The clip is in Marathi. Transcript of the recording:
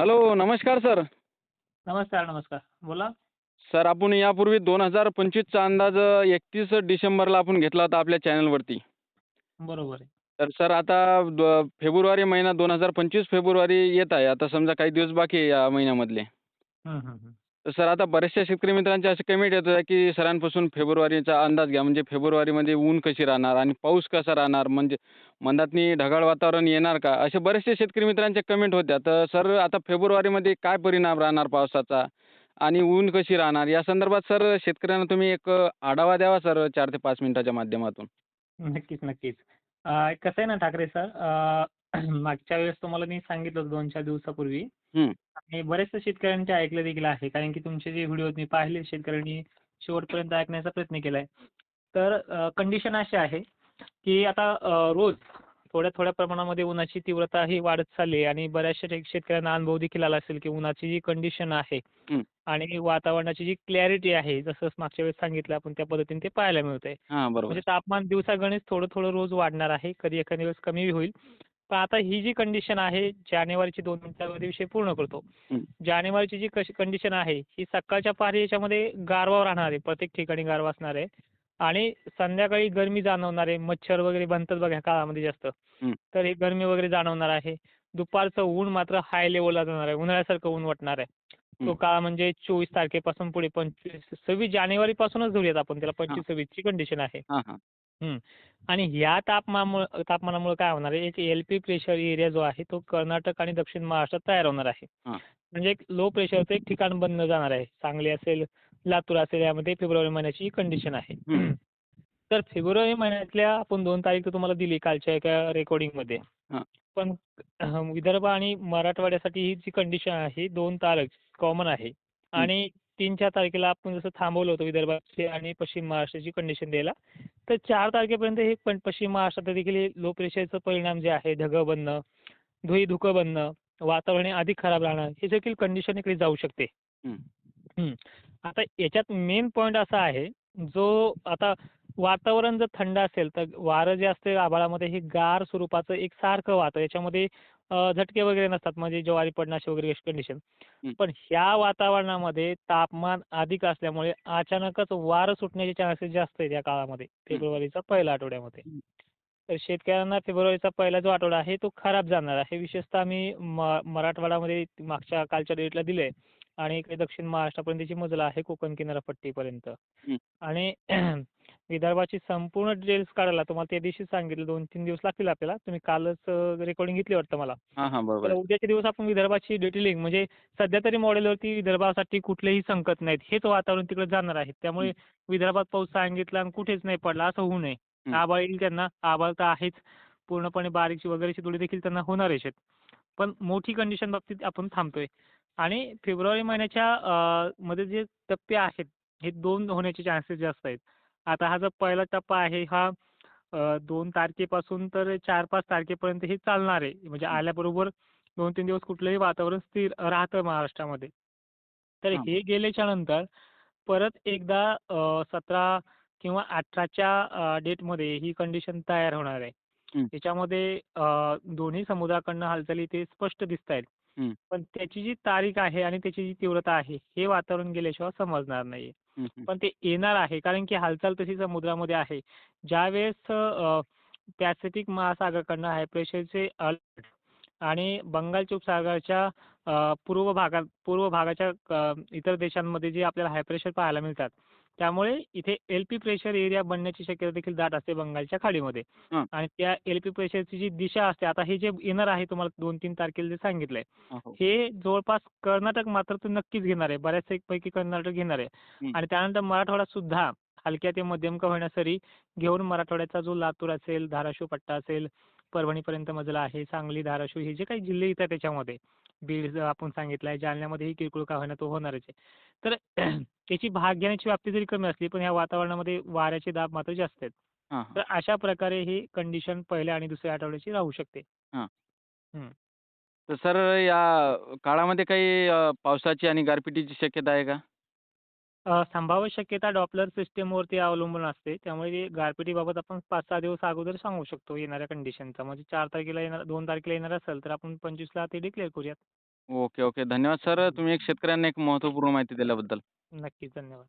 हॅलो नमस्कार सर. नमस्कार नमस्कार. बोला. सर आपण यापूर्वी दोन हजार पंचवीसचा अंदाज एकतीस डिसेंबरला आपण घेतला होता आपल्या चॅनलवरती. बरोबर आहे. तर सर आता द फेब्रुवारी महिना दोन हजार पंचवीस फेब्रुवारी येत आहे. आता समजा काही दिवस बाकी आहे या महिन्यामधले. हं, हं, हं. तर सर आता बऱ्याचशा शेतकरी मित्रांचे असे कमेंट येत होत्या की सरांपासून फेब्रुवारीचा अंदाज घ्या. म्हणजे फेब्रुवारीमध्ये ऊन कशी राहणार आणि पाऊस कसा राहणार? म्हणजे मंदातनी ढगाळ वातावरण येणार का? असे बरेचसे शेतकरी मित्रांचे कमेंट होत्या. तर सर आता फेब्रुवारीमध्ये काय परिणाम राहणार पावसाचा? आणि ऊन कशी राहणार? या संदर्भात सर शेतकऱ्यांना तुम्ही एक आढावा द्यावा सर चार ते पाच मिनिटाच्या माध्यमातून. नक्कीच नक्कीच. कसं आहे ना ठाकरे सर मागच्या वेळेस तुम्हाला मी सांगितलं दोन चार दिवसापूर्वी हं. आणि बरेचसे शेतकऱ्यांचे ऐकलं देखील आहे. कारण की तुमचे जे व्हिडिओ मी पाहिले शेतकऱ्यांनी शेवटपर्यंत ऐकण्याचा प्रयत्न केलाय. तर कंडिशन अशी आहे की आता अं, रोज थोड्या थोड्या प्रमाणामध्ये उन्हाची तीव्रता ही वाढत चालली आहे आणि बऱ्याचशा शेत- शेतकऱ्यांना अनुभव देखील आला असेल की उन्हाची जी कंडिशन आहे हं. आणि वातावरणाची जी क्लॅरिटी आहे जसं मागच्या वेळेस सांगितलं आपण त्या पद्धतीने ते पाहायला मिळतंय. हां बरोबर. म्हणजे तापमान दिवसागणिक थोडं थोडं रोज वाढणार आहे. कधी एखाद्या दिवस कमी होईल. पण आता ही जी कंडिशन आहे जानेवारीची दोन मिनिटांमध्ये विषय पूर्ण करतो. जानेवारीची जी कशी कंडिशन आहे ही सकाळच्या पारी याच्यामध्ये गारवा राहणार आहे प्रत्येक ठिकाणी गारवा असणार आहे आणि संध्याकाळी गरमी जाणवणार आहे मच्छर वगैरे बनतात बघा काळामध्ये जास्त. तर हे गरमी वगैरे जाणवणार आहे दुपारचं ऊन मात्र हाय लेवलला जाणार आहे उन्हाळ्यासारखं ऊन वाटणार आहे तो. काळ म्हणजे चोवीस तारखेपासून पुढे पंचवीस सव्वीस जानेवारीपासूनच धरूयात आपण त्याला पंचवीस सव्वीसची कंडिशन आहे. आणि ह्या तापमानामुळे तापमानामुळे काय होणार आहे एक एल पी प्रेशर एरिया जो आहे तो कर्नाटक आणि दक्षिण महाराष्ट्रात तयार होणार आहे. हां. म्हणजे एक लो प्रेशरचं एक ठिकाण बनलं जाणार आहे. सांगली असेल लातूर असेल यामध्ये फेब्रुवारी महिन्याची कंडिशन आहे. तर फेब्रुवारी महिन्यातल्या आपण दोन तारीख तर तुम्हाला दिली कालच्या एका रेकॉर्डिंगमध्ये हां. पण विदर्भ आणि मराठवाड्यासाठी ही जी कंडिशन आहे दोन तारीख कॉमन आहे. आणि तीन चार तारखेला आपण जसं थांबवलं होतं विदर्भाची आणि पश्चिम महाराष्ट्राची कंडिशन द्यायला तर चार तारखेपर्यंत हे पण पश्चिम महाराष्ट्रात देखील हे लो प्रेशरचं परिणाम जे आहे ढगं बनणं धुई धुकं बनणं वातावरण हे अधिक खराब राहणं हे देखील कंडिशन इकडे जाऊ शकते. आता याच्यात मेन पॉईंट असा आहे जो आता वातावरण जर थंड असेल तर वारं जे असते आभाळामध्ये हे गार स्वरूपाचं एक सारखं वाहतं याच्यामध्ये झटके वगैरे नसतात म्हणजे ज्वारी वगैरे अशी कंडिशन हं. पण ह्या वातावरणामध्ये तापमान अधिक असल्यामुळे अचानकच वारं सुटण्याचे चान्सेस जास्त आहेत या काळामध्ये फेब्रुवारीचा पहिल्या आठवड्यामध्ये. तर शेतकऱ्यांना फेब्रुवारीचा पहिला जो आठवडा आहे तो खराब जाणार आहे विशेषतः म मराठवाड्यामध्ये मागच्या कालच्या डेटला दिलंय आणि इकडे दक्षिण महाराष्ट्रापर्यंतची मजल आहे कोकण किनारपट्टीपर्यंत. आणि विदर्भाची संपूर्ण डिटेल्स काढायला तुम्हाला त्या दिवशी सांगितलं दोन तीन दिवस लागतील आपल्याला. तुम्ही कालच रेकॉर्डिंग घेतली वाटतं मला. हां हां बरोबर. तर आहे. उद्याचे दिवस आपण विदर्भाची डिटेलिंग म्हणजे सध्या तरी मॉडेलवरती विदर्भासाठी कुठलेही संकट नाहीत. हेच वातावरण तिकडे जाणार आहे. त्यामुळे विदर्भात पाऊस सांगितला आणि कुठेच नाही पडला. असं होऊ नये. हं. आभाळ येईल त्यांना. आभाळ तर आहेच. पूर्णपणे बारीकची वगैरेची थोडी देखील त्यांना होणारच आहेत. पण मोठी कंडिशन बाबतीत आपण थांबतोय. आणि फेब्रुवारी महिन्याच्या अं, मध्ये जे टप्पे आहेत हे दोन होण्याचे चान्सेस जास्त आहेत. आता हा जो पहिला टप्पा आहे हा दोन तारखेपासून तर चार पाच तारखेपर्यंत हे चालणार आहे म्हणजे. आल्याबरोबर दोन तीन दिवस कुठलंही वातावरण स्थिर राहतं महाराष्ट्रामध्ये तर हां. गेल्याच्यानंतर परत एकदा सतरा किंवा अठराच्या डेटमध्ये ही कंडिशन तयार होणार आहे. त्याच्यामध्ये दोन्ही समुद्राकडनं हालचाली ते स्पष्ट दिसत आहेत. पण त्याची जी तारीख आहे आणि त्याची जी तीव्रता आहे हे वातावरण गेल्याशिवाय समजणार नाही. पण ते येणार आहे. कारण की हालचाल तशी समुद्रामध्ये आहे. ज्यावेळेस अ, पॅसिफिक महासागराकडनं हाय प्रेशरचे अलर्ट आणि बंगालच्या उपसागराच्या अ, पूर्व भागात पूर्व भागाच्या अ, इतर देशांमध्ये जे आपल्याला हाय प्रेशर पाहायला मिळतात त्यामुळे इथे एल पी प्रेशर एरिया बनण्याची शक्यता देखील दाट असते बंगालच्या खाडीमध्ये. आणि त्या एल पी प्रेशरची जी दिशा असते आता हे जे येणार आहे तुम्हाला दोन तीन तारखेला जे सांगितलंय हो, हो. हे जवळपास कर्नाटक मात्र तो नक्कीच घेणार आहे बऱ्याच पैकी कर्नाटक घेणार आहे. आणि त्यानंतर मराठवाडा सुद्धा हलक्या ते मध्यम का होईना सरी घेऊन मराठवाड्याचा जो लातूर असेल धाराशिव पट्टा असेल परभणीपर्यंत मजला आहे सांगली धाराशिव हे जे काही जिल्हे येतात त्याच्यामध्ये. बीड आपण सांगितलंय जालन्यामध्येही किरकोळ का होईना तो होणारच आहे. तर त्याची भाग घेण्याची व्याप्ती जरी कमी असली पण ह्या वातावरणामध्ये वाऱ्याचे दाब मात्र जास्त आहेत. तर अशा प्रकारे ही कंडिशन पहिल्या आणि दुसऱ्या आठवड्याची राहू शकते. तर सर या काळामध्ये काही पावसाची आणि गारपिटीची शक्यता आहे का? संभाव्य शक्यता डॉपलर सिस्टमवरती अवलंबून असते त्यामुळे गारपिटीबाबत आपण पाच सहा दिवस अगोदर सांगू शकतो येणाऱ्या कंडिशनचा म्हणजे चार तारखेला येणार दोन तारखेला येणार असेल तर आपण पंचवीसला ते डिक्लेअर करूयात ओके, ओके. धन्यवाद सर. तुम्ही एक शेतकऱ्यांना एक महत्त्वपूर्ण माहिती दिल्याबद्दल. नक्कीच. धन्यवाद.